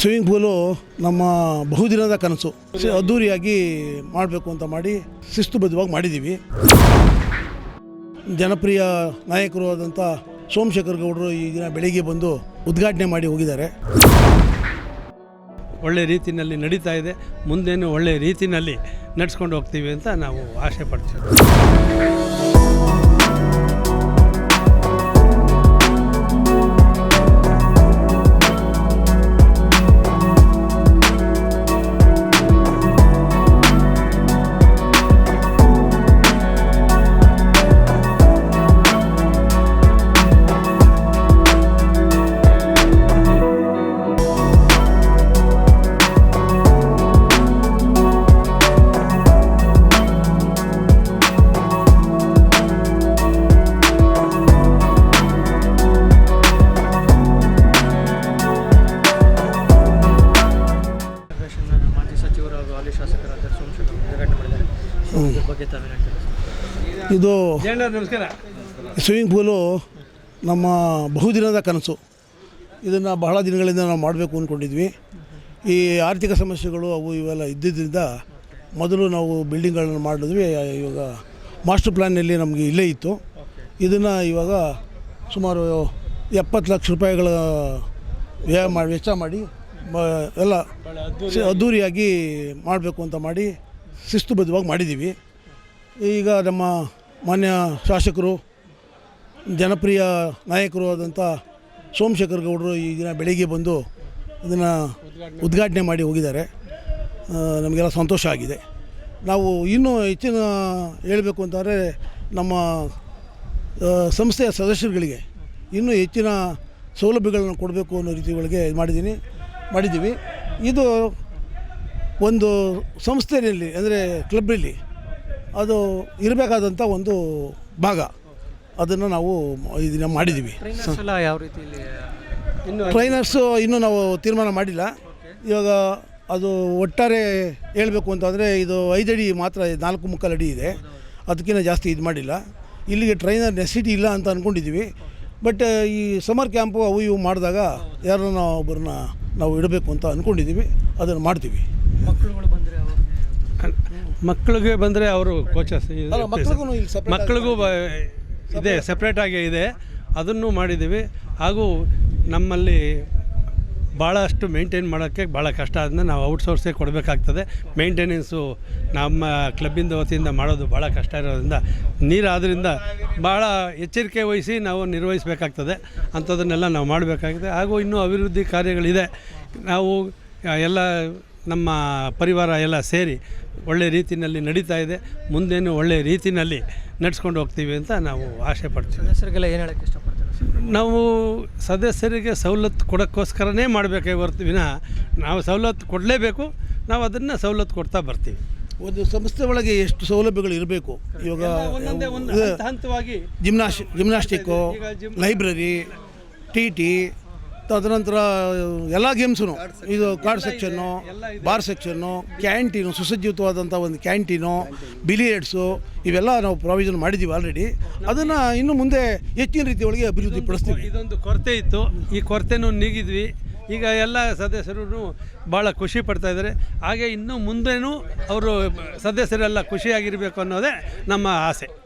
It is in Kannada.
ಸ್ವಿಮ್ಮಿಂಗ್ ಪೂಲು ನಮ್ಮ ಬಹುದಿನದ ಕನಸು. ಅದ್ದೂರಿಯಾಗಿ ಮಾಡಬೇಕು ಅಂತ ಮಾಡಿ ಶಿಸ್ತುಬದ್ಧವಾಗಿ ಮಾಡಿದ್ದೀವಿ ಜನಪ್ರಿಯ ನಾಯಕರು ಆದಂಥ ಸೋಮಶೇಖರ್ ಗೌಡರು ಈ ದಿನ ಬೆಳಿಗ್ಗೆ ಬಂದು ಉದ್ಘಾಟನೆ ಮಾಡಿ ಹೋಗಿದ್ದಾರೆ. ಒಳ್ಳೆ ರೀತಿಯಲ್ಲಿ ನಡೀತಾ ಇದೆ. ಮುಂದೇನು ಒಳ್ಳೆ ರೀತಿಯಲ್ಲಿ ನಡೆಸ್ಕೊಂಡು ಹೋಗ್ತೀವಿ ಅಂತ ನಾವು ಆಸೆ ಪಡ್ತೀವಿ. ಇದು ಸ್ವಿಮ್ಮಿಂಗ್ ಪೂಲು ನಮ್ಮ ಬಹುದಿನದ ಕನಸು. ಇದನ್ನು ಬಹಳ ದಿನಗಳಿಂದ ನಾವು ಮಾಡಬೇಕು ಅಂದ್ಕೊಂಡಿದ್ವಿ ಈ ಆರ್ಥಿಕ ಸಮಸ್ಯೆಗಳು ಅವು ಇವೆಲ್ಲ ಇದ್ದಿದ್ದರಿಂದ ಮೊದಲು ನಾವು ಬಿಲ್ಡಿಂಗ್ಗಳನ್ನು ಮಾಡಿದ್ವಿ. ಇವಾಗ ಮಾಸ್ಟರ್ ಪ್ಲ್ಯಾನಲ್ಲಿ ನಮಗೆ ಇಲ್ಲೇ ಇತ್ತು. ಇದನ್ನು ಇವಾಗ ಸುಮಾರು ಎಪ್ಪತ್ತು ಲಕ್ಷ ರೂಪಾಯಿಗಳ ವ್ಯಯ ಮಾಡಿ ವೆಚ್ಚ ಮಾಡಿ ಎಲ್ಲ ಅದ್ದೂರಿಯಾಗಿ ಅದ್ಧೂರಿಯಾಗಿ ಮಾಡಬೇಕು ಅಂತ ಮಾಡಿ ಶಿಸ್ತುಬದ್ಧವಾಗಿ ಮಾಡಿದ್ದೀವಿ. ಈಗ ನಮ್ಮ ಮಾನ್ಯ ಶಾಸಕರು, ಜನಪ್ರಿಯ ನಾಯಕರು ಆದಂಥ ಸೋಮಶೇಖರ್ ಗೌಡರು ಈ ದಿನ ಬೆಳಿಗ್ಗೆ ಬಂದು ಅದನ್ನು ಉದ್ಘಾಟನೆ ಮಾಡಿ ಹೋಗಿದ್ದಾರೆ. ನಮಗೆಲ್ಲ ಸಂತೋಷ ಆಗಿದೆ. ನಾವು ಇನ್ನೂ ಹೆಚ್ಚಿನ ಹೇಳಬೇಕು ಅಂತಂದರೆ ನಮ್ಮ ಸಂಸ್ಥೆಯ ಸದಸ್ಯರುಗಳಿಗೆ ಇನ್ನೂ ಹೆಚ್ಚಿನ ಸೌಲಭ್ಯಗಳನ್ನು ಕೊಡಬೇಕು ಅನ್ನೋ ರೀತಿ ಒಳಗೆ ಇದು ಮಾಡಿದ್ದೀನಿ, ಮಾಡಿದ್ದೀವಿ. ಇದು ಒಂದು ಸಂಸ್ಥೆಯಲ್ಲಿ ಅಂದರೆ ಕ್ಲಬ್ಬಲ್ಲಿ ಅದು ಇರಬೇಕಾದಂಥ ಒಂದು ಭಾಗ ಅದನ್ನು ನಾವು ಇದನ್ನು ಮಾಡಿದ್ದೀವಿ. ಯಾವ ರೀತಿಯಲ್ಲಿ ಇನ್ನು ಟ್ರೈನರ್ಸು ಇನ್ನೂ ನಾವು ತೀರ್ಮಾನ ಮಾಡಿಲ್ಲ. ಇವಾಗ ಅದು ಒಟ್ಟಾರೆ ಹೇಳಬೇಕು ಅಂತಂದರೆ ಇದು ಐದಡಿ ಮಾತ್ರ ನಾಲ್ಕು ಮುಕ್ಕಾಲು ಅಡಿ ಇದೆ. ಅದಕ್ಕಿಂತ ಜಾಸ್ತಿ ಇದು ಮಾಡಿಲ್ಲ. ಇಲ್ಲಿಗೆ ಟ್ರೈನರ್ ನೆಸಿಟಿ ಇಲ್ಲ ಅಂತ ಅಂದ್ಕೊಂಡಿದ್ದೀವಿ ಬಟ್ ಈ ಸಮರ್ ಕ್ಯಾಂಪು ಅವು ಇವು ಮಾಡಿದಾಗ ಯಾರನ್ನ ಒಬ್ಬರನ್ನ ನಾವು ಇಡಬೇಕು ಅಂತ ಅಂದ್ಕೊಂಡಿದ್ದೀವಿ ಅದನ್ನು ಮಾಡ್ತೀವಿ. ಮಕ್ಕಳಿಗೆ ಬಂದರೆ ಅವರು ಕೋಚಸ್ ಮಕ್ಕಳಿಗೂ ಇದೆ ಸಪ್ರೇಟಾಗಿ ಇದೆ ಅದನ್ನು ಮಾಡಿದ್ದೀವಿ. ಹಾಗೂ ನಮ್ಮಲ್ಲಿ ಭಾಳಷ್ಟು ಮೇಂಟೈನ್ ಮಾಡೋಕ್ಕೆ ಭಾಳ ಕಷ್ಟ ಆದ್ದರಿಂದ ನಾವು ಔಟ್ಸೋರ್ಸೇ ಕೊಡಬೇಕಾಗ್ತದೆ. ಮೇಂಟೆನೆನ್ಸು ನಮ್ಮ ಕ್ಲಬ್ಬಿಂದ ವತಿಯಿಂದ ಮಾಡೋದು ಭಾಳ ಕಷ್ಟ ಇರೋದ್ರಿಂದ ನೀರಾದ್ದರಿಂದ ಭಾಳ ಎಚ್ಚರಿಕೆ ವಹಿಸಿ ನಾವು ನಿರ್ವಹಿಸಬೇಕಾಗ್ತದೆ. ಅಂಥದನ್ನೆಲ್ಲ ನಾವು ಮಾಡಬೇಕಾಗಿದೆ. ಹಾಗೂ ಇನ್ನೂ ಅಭಿವೃದ್ಧಿ ಕಾರ್ಯಗಳಿದೆ. ನಾವು ಎಲ್ಲ ನಮ್ಮ ಪರಿವಾರ ಎಲ್ಲ ಸೇರಿ ಒಳ್ಳೆ ರೀತಿಯಲ್ಲಿ ನಡೀತಾ ಇದೆ. ಮುಂದೇನು ಒಳ್ಳೆ ರೀತಿಯಲ್ಲಿ ನಡೆಸ್ಕೊಂಡು ಹೋಗ್ತೀವಿ ಅಂತ ನಾವು ಆಸೆ ಪಡ್ತೀವಿ. ಸದಸ್ಯರಿಗೆಲ್ಲ ಏನು ಹೇಳಕ್ಕೆ ಇಷ್ಟಪಡ್ತೀವಿ ನಾವು ಸದಸ್ಯರಿಗೆ ಸವಲತ್ತು ಕೊಡೋಕ್ಕೋಸ್ಕರನೇ ಮಾಡಬೇಕೇ ಹೊರ್ತು ವಿನಃ ನಾವು ಸವಲತ್ತು ಕೊಡಲೇಬೇಕು ನಾವು ಅದನ್ನು ಸವಲತ್ತು ಕೊಡ್ತಾ ಬರ್ತೀವಿ. ಒಂದು ಸಂಸ್ಥೆ ಒಳಗೆ ಎಷ್ಟು ಸೌಲಭ್ಯಗಳು ಇರಬೇಕು? ಇವಾಗ ಒಂದೊಂದೇ ಒಂದು ಹಂತ ಹಂತವಾಗಿ ಜಿಮ್ನಾಶ್ ಜಿಮ್ನಾಸ್ಟಿಕ್ಕು ಲೈಬ್ರರಿ ಟಿ ಟಿ ತದನಂತರ ಎಲ್ಲ ಗೇಮ್ಸು ಇದು card section bar section canteen ಸುಸಜ್ಜಿತವಾದಂಥ ಒಂದು ಕ್ಯಾಂಟೀನು ಬಿಲಿಯರ್ಡ್ಸು ಇವೆಲ್ಲ ನಾವು ಪ್ರಾವಿಷನ್ ಮಾಡಿದ್ದೀವಿ ಆಲ್ರೆಡಿ ಅದನ್ನು ಇನ್ನು ಮುಂದೆ ಹೆಚ್ಚಿನ ರೀತಿ ಒಳಗೆ ಅಭಿವೃದ್ಧಿ ಪಡಿಸ್ತೀವಿ. ಇದೊಂದು ಕೊರತೆ ಇತ್ತು. ಈ ಕೊರತೆನೂ ನೀಗಿದ್ವಿ. ಈಗ ಎಲ್ಲ ಸದಸ್ಯರು ಭಾಳ ಖುಷಿ ಪಡ್ತಾ ಇದ್ದಾರೆ. ಹಾಗೆ ಇನ್ನು ಮುಂದೆನೂ ಅವರು ಸದಸ್ಯರೆಲ್ಲ ಖುಷಿಯಾಗಿರಬೇಕು ಅನ್ನೋದೇ ನಮ್ಮ ಆಸೆ.